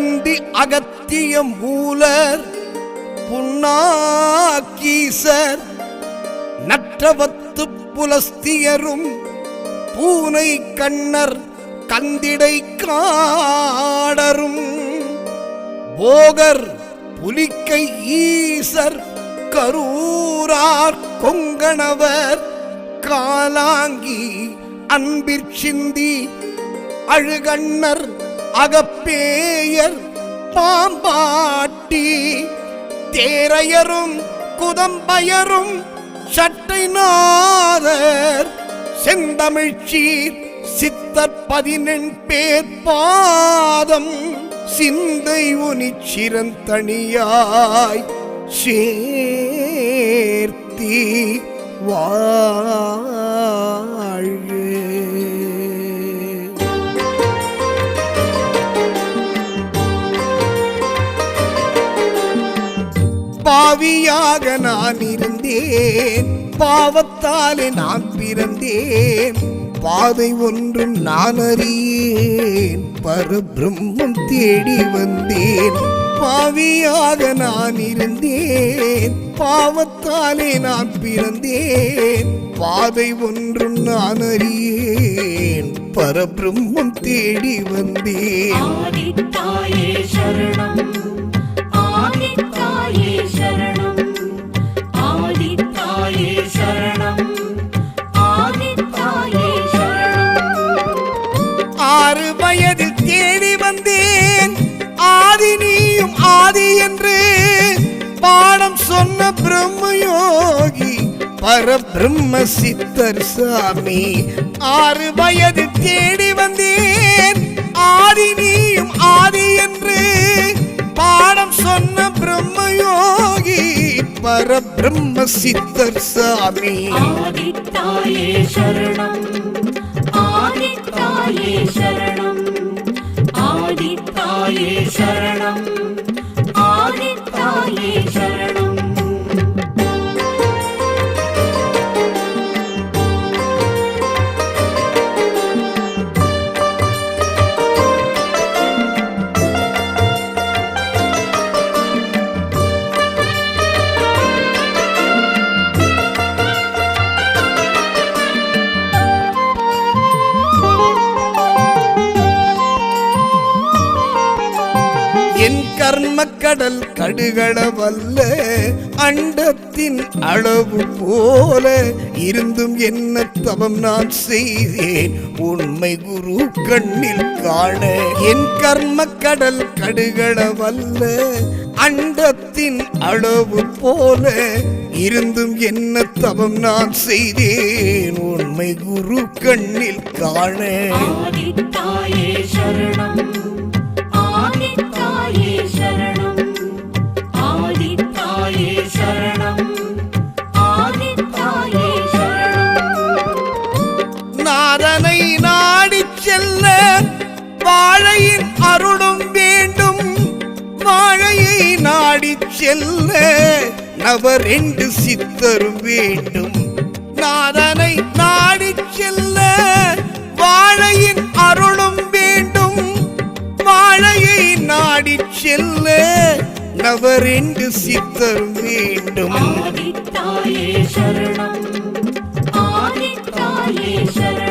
அகந்தி அகத்திய molar Punnakkeesar நற்றவத்து புலஸ்தியரும் பூனை கண்ணர் கந்திடை காடரும் போகர் புலிக்கை ஈசர் கரூரார் கொங்கணவர் காலாங்கி அன்பிற் சிந்தி அழுகண்ணர் அகப்பேயர் பாம்பாட்டி தேரையரும் குதம்பயரும் சட்டை நாதர் செந்தமிழ்ச்சீர் சித்தர் பதினெண் பேர் பாதம் சிந்தை உனி சிறந்தனியாய் சேர்த்தி வாழ்க பாவியாக நான் இருந்தேன். பாவத்தாலே நான் பிறந்தேன். பாதை ஒன்றும் நான் அறியேன். பரபிரம்மம் தேடி வந்தேன். பாவியாக நான் இருந்தேன். பாவத்தாலே நான் பிறந்தேன். பாதை ஒன்றும் நான் அறியேன். பரபிரம்மம் தேடி வந்தேன். ஆறு வயதில் தேடி வந்தேன். ஆதி நீயும் ஆதி என்று பாடம் சொன்ன பிரம்மயோகி பரபிரம்ம சித்தர் சாமி. ஆறு வயது தேடி வந்தேன். ஆதி நீயும் ஆதி என்று பாடம் சொன்ன பிரம்மயோகி பரபிரம்ம சித்தர் சாமி. ஆதித்தாயே சரணம். ஆதித்தாயே சரணம். ஆதித்தாயே சரணம். ஆதித்தாயே சரணம். கர்ம கடல் கடுகளவல்ல அண்டத்தின் அளவு போல இருந்தும் என்ன தவம் நான் செய்தேன். உண்மை குரு கண்ணில் காண என் கர்ம கடல் கடுகளவல்ல அண்டத்தின் அளவு போல இருந்தும் என்ன தவம் நான் செய்தேன். உண்மை குரு கண்ணில் காண. தாயே சரணம். அவர் ரெண்டு சித்தரும் வேண்டும். நாதனை நாடி செல்ல வாழையின் அருளும் வேண்டும். வாழையை நாடி செல்ல நவரெண்டு சித்தரும் வேண்டும். ஆதித்தாயே சரணம். ஆதித்தாயே சரணம்.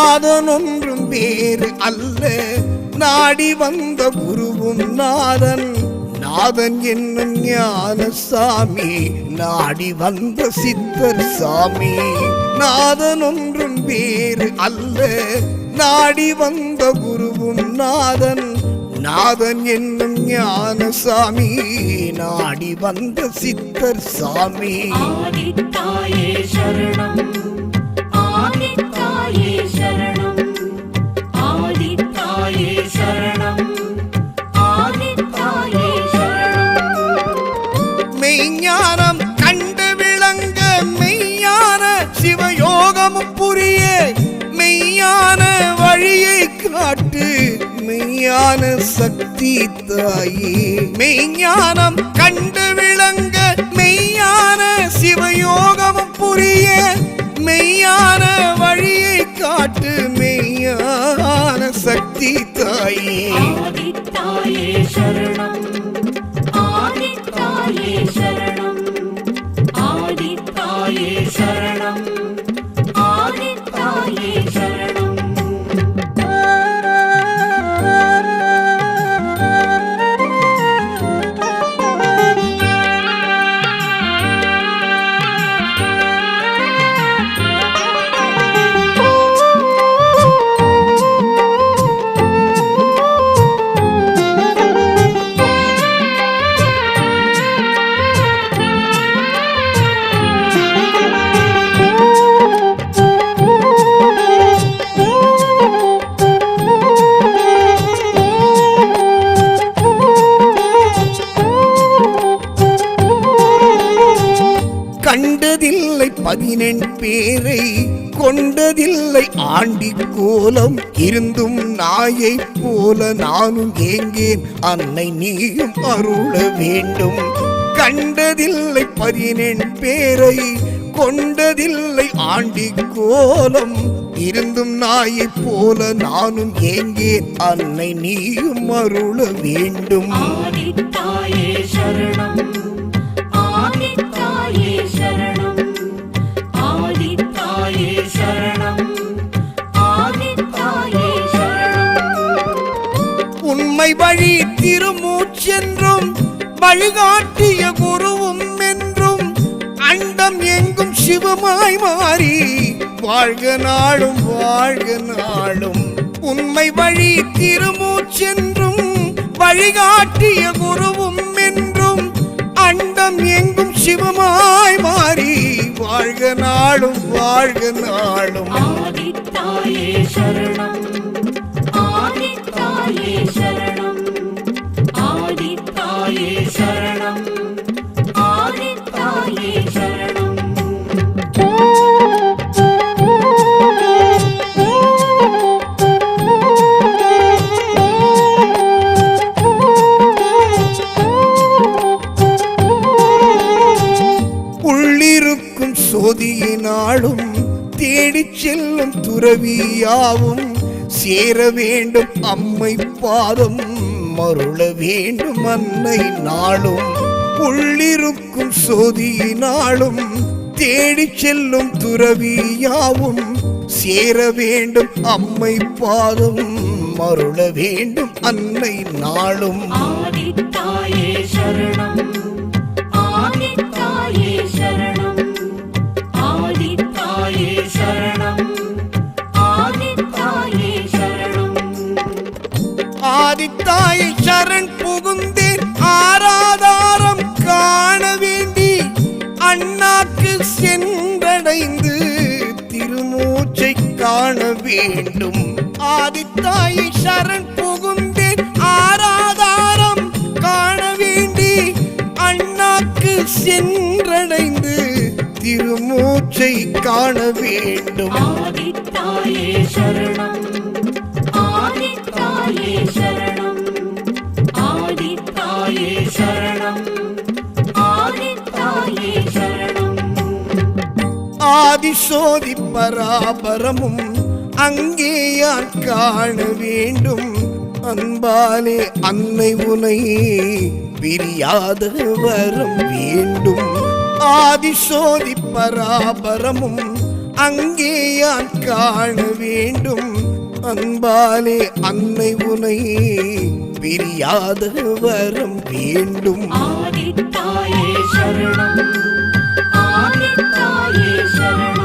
நாதனொன்றும் வேறு அல்ல. நாடி வந்த குருவும் நாதன். நாதன் என்னும் ஞான சாமி நாடி வந்த சித்தர் சாமி. நாதனொன்றும் வேறு அல்ல. நாடி வந்த குருவும் நாதன். நாதன் என்னும் ஞான சாமி நாடி வந்த சித்தர் சாமி. ஆதித்தாயே ஆதித்தாயே சரணம். மெய்யான சக்தி தாயே. மெய்ஞானம் கண்டு விளங்க மெய்யான சிவயோகமும் புரிய மெய்யான வழியை காட்டு மெய்யான சக்தி தாயே. தாயே சரணம் ஆதி தாயே சரணம். பதினெண் பேரை கொண்டதில்லை. ஆண்டி கோலம் இருந்தும் நாயை போல நானும் ஏங்கேன். அன்னை நீயும் அருள வேண்டும். கண்டதில்லை பதினெண் பேரை கொண்டதில்லை. ஆண்டி கோலம் இருந்தும் நாயை போல நானும் ஏங்கேன். அன்னை நீயும் அருள வேண்டும். தாயே சரணம். திருமூச்சென்றும் வழிகாட்டிய குருவும் என்றும் அண்டம் எங்கும் சிவமாய் மாறி வாழ்க நாளும் வாழ்க நாளும். உண்மை வழி திருமூச்சென்றும் வழிகாட்டிய குருவும் என்றும் அண்டம் எங்கும் சிவமாய் மாறி வாழ்க நாளும் வாழ்க நாளும். ஆதித்தாயே சரணம் ஆதித்தாயே சரணம். சோதியினாலும் தேடிச் செல்லும் துறவியாவும் சேர வேண்டும் அம்மை பாதம் மருள வேண்டும் அன்னை நாளும். உள்ளிருக்கும் சோதியினாலும் தேடிச் செல்லும் துறவியாவும் சேர வேண்டும் அம்மை பாதம் மருள வேண்டும் அன்னை நாளும். ஆதித்தாயே சரணம். ஆதித்தாயை சரண் புகுந்தேன். ஆராதாரம் காண வேண்டி அண்ணாக்கு சென்றடைந்து திருமூச்சை காண வேண்டும். ஆதித்தாயை சரண் புகுந்தேன். ஆராதாரம் காண வேண்டி அண்ணாக்கு சென்றடைந்து திருமூச்சை காண வேண்டும். ஆதித்தாயே சரணம். ஆதித்தாயே சரணம். ஆதித்தாயே சரணம். ஆதித்தாயே சரணம். ஆதிசோதி பராபரமும் அங்கே யார் காண வேண்டும். அன்பாலே அன்னை உனை பிரியாத வரம் வேண்டும். ஆதிசோதி பராபரமும் அங்கே யார் காண வேண்டும். அன்பாலே அன்னை உனை பிரியாத வரம் வேண்டும். ஆதித்தாயே சரணம் ஆதித்தாயே சரணம்.